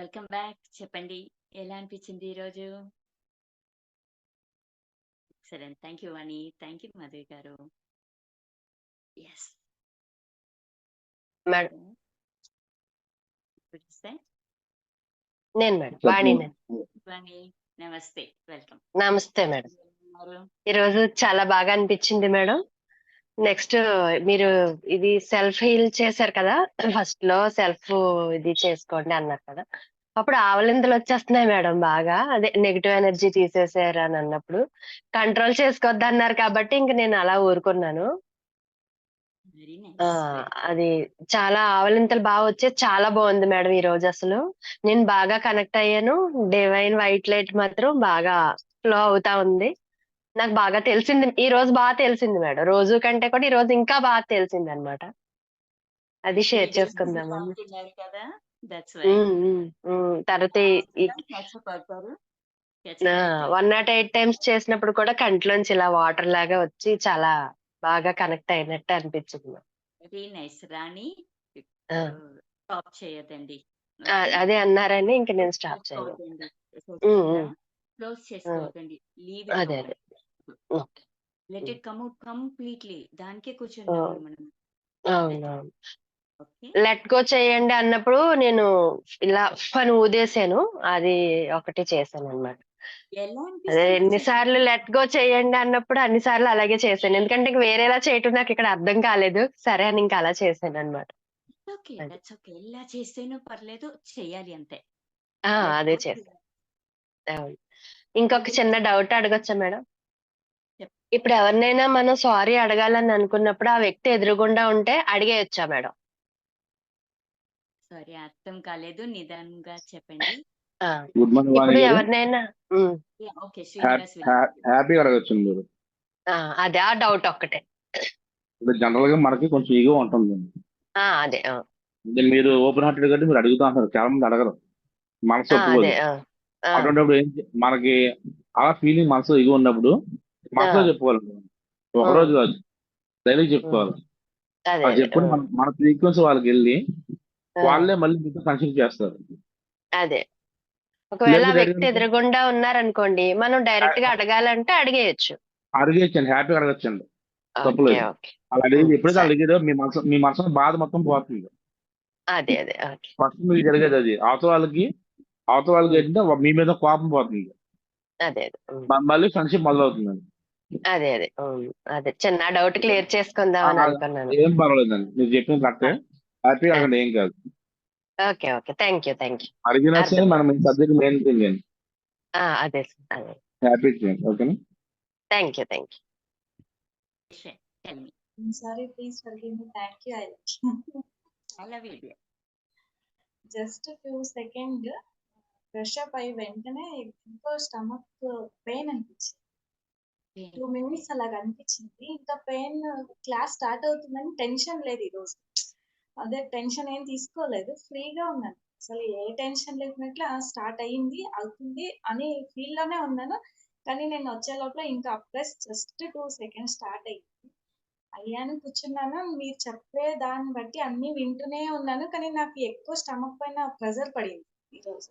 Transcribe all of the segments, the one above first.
Welcome back. చెప్పండి. ఎలా అనిపించింది ఈరోజు? Excellent. Thank you Vani. Thank you Madhavi garu. Yes. Madam. Namaste. నేను మేడం. వాణినండి. వాణి నమస్తే. వెల్కమ్. నమస్తే మేడం. ఈరోజు చాలా బాగా అనిపించింది మేడం. నెక్స్ట్ మీరు ఇది సెల్ఫ్ హీల్ చేశారు కదా! ఫస్ట్‌లో సెల్ఫ్ ఇది చేసుకోండి అన్నారు కదా! అప్పుడు ఆవలింతలు వచ్చేస్తున్నాయి మేడం బాగా. అదే నెగెటివ్ ఎనర్జీ తీసేసారు అని అన్నప్పుడు. కంట్రోల్ చేసుకోవద్దన్నారు కాబట్టి ఇంక నేను అలా ఊరుకున్నాను. అది చాలా ఆవలింతలు బా వచ్చేది. చాలా బావుంది మేడం ఈరోజు అసలు. నేను బాగా కనెక్ట్ అయ్యాను. డివైన్ వైట్ లైట్ మాత్రం బాగా ఫ్లో అవుతా ఉంది. నాకు బాగా తెలిసింది. ఈరోజు బా తెలిసింది మేడం. రోజు కంటే కూడా ఈరోజు ఇంకా బాగా తెలిసిందనమాట. అది షేర్ వీడియోస్ చేసుకుందామని. పంపుతున్నారు కదా! That's why. హ్మ్. హ్మ్. హ్మ్. తర్వాత ఈ ఈ! అప్ అవుతారు. 108 టైమ్స్ చేసినప్పుడు కూడా కంట్లోంచి ఇలా వాటర్ లాగా వచ్చి చాలా బాగా కనెక్ట్ అయినట్టు అనిపించింది. Very nice. రాణి స్టాప్. అదే అన్నారని ఇంక నేను స్టాప్. క్లోజ్. లీవ్ ఇట్ అదే. అదే. లెట్. It come completely. దానికే మనం. అవునవును. లెట్ గో చేయండి అన్నప్పుడు నేను ఇలా అని ఊదేశాను. అది ఒకటి చేశాననమాట. ఎలా అదే అనిపిస్తుంది ఎన్ని సార్లు చెప్పండి? లెట్ గో చేయండి అన్నప్పుడు అన్ని సార్లు అలాగే చేశాను. ఎందుకంటే ఇంక వేరేలా చేయటం నాకిక్కడ అర్థం కాలేదు. సరే అని ఇంక అలా చేశాననమాట. ఓకే. అది. ఎలా చేస్తేనో పర్లేదు. చేయాలి అంతే. ఇంకొక చిన్న డౌట్ అడగొచ్చా మేడం? ఇప్పుడు ఎవరినైనా మనం సారీ అడగాలని అనుకున్నప్పుడు ఆ వ్యక్తి ఎదురుగుండా ఉంటే అడిగేయొచ్చా మేడం? సారీ అర్థం కాలేదు. నిదానంగా చెప్పండి. ఆ! గుడ్ మార్నింగ్ వాణి ఇప్పుడు గారు. ఎవరినైనా! ఓకే. హ్యాప్ శ్రీనివాస్ అడగొచ్చండి మీరు. ఆ! అదే ఆ డౌట్ ఒక్కటే. ఇప్పుడు జనరల్‌గా మనకి కొంచెం ఇగో ఉంటుంది. ఆ! అదే. ఆ! అంటే మీరు ఓపెన్ హార్టెడ్ కాబట్టి మీరు అడుగుతా ఉంటారు. చాలా మంది అడగరు. మనసు ఆ! అదే. ఒప్పుకోదు. ఆ! ఆ! అటువంటప్పుడు ఏం చే మనకి అలా ఫీలింగ్ మనసులో ఇగో ఉన్నప్పుడు మనసులో చెప్పుకోవాలి. హ్మ్. ఒకరోజు కాదు. డైలీ. చెప్పుకోవాలి. చెప్పుకొని మన ఫ్రీక్వెన్సీ వాళ్ళకెళ్ళి ఆ! వాళ్ళే మళ్ళీ మీతో కన్సిడర్ చేస్తారు. అదే. ఒకవేళ వ్యక్తి ఎదురుగుండా ఉన్నారనుకోండి, మనం డైరెక్ట్‌గా అడగాలంటే అడిగేయొచ్చు. అడిగేయచ్చండి. హ్యాపీగా అడగొచ్చండి. తప్పులేదు. అలా అడిగి హ్మ్. ఎప్పుడైతే సరే. అడిగారో మీ మనసు మీ మనసులో బాధ మొత్తం పోతుంది. అదే. అదే. ఫస్ట్ మీకు జరిగేది అది. అవతల వాళ్ళకి అవతల వాళ్ళకి. ఏంటంటే మీ మీద కోపం పోతుంది. అదే. మళ్ళీ ఫ్రెండ్‌షిప్ మొదలవుతుందండి. అదే. అదే. అదే చిన్న డౌట్ క్లియర్ ఆ! చేసుకుందామని ఆ! అనుకున్నాను. ఏం పర్వాలేదండి. మీరు చెప్పింది! కరెక్టే. హ్యాపీగా! అడగండి ఏం కాదు. Okay. Okay. Thank you. Thank you. అడిగినా సరే. మనం ఈ సబ్జెక్ట్ మెయిన్ థింగ్ అండి. ఆ! అదే. అదే. హ్యాపీ చేయండి. ఓకేనా? Thank you. Thank you. Tell me. I'm sorry, please forgive me. Thank you. I I love you dear. just a few second fresh up అయ్యి వెంటనే ఎంతో స్టమక్ పెయిన్ అనిపించింది. టూ మినిట్స్ అలాగ అనిపించింది. ఇంకా పెయిన్ క్లాస్ స్టార్ట్ అవుతుందని tension లేదు ఈ రోజు అదే టెన్షన్ ఏం తీసుకోలేదు. ఫ్రీగా ఉన్నాను. అసలు ఏ టెన్షన్ లేకున్నట్లు స్టార్ట్ అయింది, అవుతుంది అని ఫీల్లోనే ఉన్నాను. కానీ నేను వచ్చే లోపల ఇంకా అప్పుడే జస్ట్ టూ సెకండ్స్ స్టార్ట్ అయింది. అయ్యాను కూర్చున్నాను. మీరు చెప్పే దాన్ని బట్టి అన్ని వింటూనే ఉన్నాను. కానీ నాకు ఎక్కువ స్టమక్ పైన ప్రెజర్ పడింది ఈరోజు.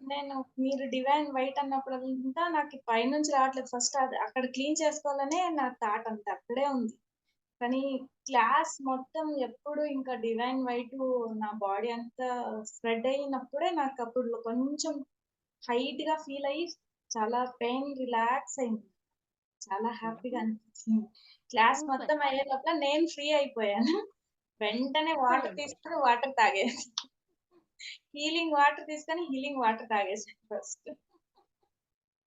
నేను మీరు డివైన్ వైట్ అన్నప్పుడంతా నాకు పైనుంచి రావట్లేదు. ఫస్ట్ అది అక్కడ క్లీన్ చేసుకోవాలనే నా థాట్ అంతా అక్కడే ఉంది. కానీ క్లాస్ మొత్తం ఎప్పుడు ఇంకా డివైన్ వైట్ నా బాడీ అంతా స్ప్రెడ్ అయినప్పుడే నాకు అప్పుడు కొంచెం హైట్‌గా ఫీల్ అయ్యి చాలా పెయిన్ రిలాక్స్ అయింది. చాలా హ్యాపీగా అనిపించింది. క్లాస్. మొత్తం అయ్యే లోపల నేను ఫ్రీ అయిపోయాను. వెంటనే వాటర్ తీసుకొని వాటర్ తాగేసా. హీలింగ్ వాటర్ తీసుకొని healing water తాగేసాను first.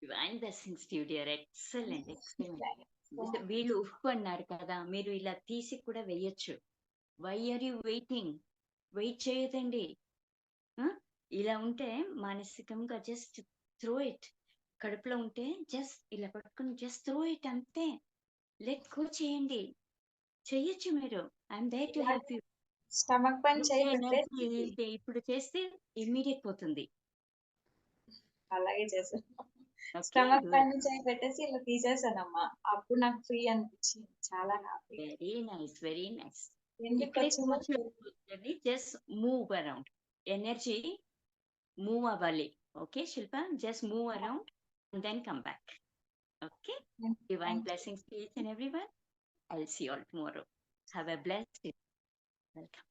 Divine blessings to dear. Excellent. Excellent. వీళ్ళు ఉఫ్ అన్నారు కదా! మీరు ఇలా తీసి కూడా వేయొచ్చు. Why are you waiting? Wait చేయొద్దండి. ఆ! ఇలా ఉంటే మానసికంగా జస్ట్ త్రో ఇట్. కడుపులో ఉంటే జస్ట్ ఇలా పట్టుకొని జస్ట్ త్రో ఇట్ అంతే. లెట్ గో చేయండి. చెయ్యొచ్చు మీరు. I am there to help you. Stomach పైన చేయి ఇప్పుడు చేస్తే ఇమ్మీడియేట్ పోతుంది. అలాగే. ఓకే. స్టమక్. పైన చేయి పెట్టేసి ఇలా తీసేసానమ్మా. అప్పుడు నాకు ఫ్రీ అనిపించింది. చాలా హ్యాపీగా. Very nice. Very nice. Just move around. Energy move అవ్వాలి okay Shilpa just move around and then come back okay divine blessings to each and every one I see all tomorrow have a blessed welcome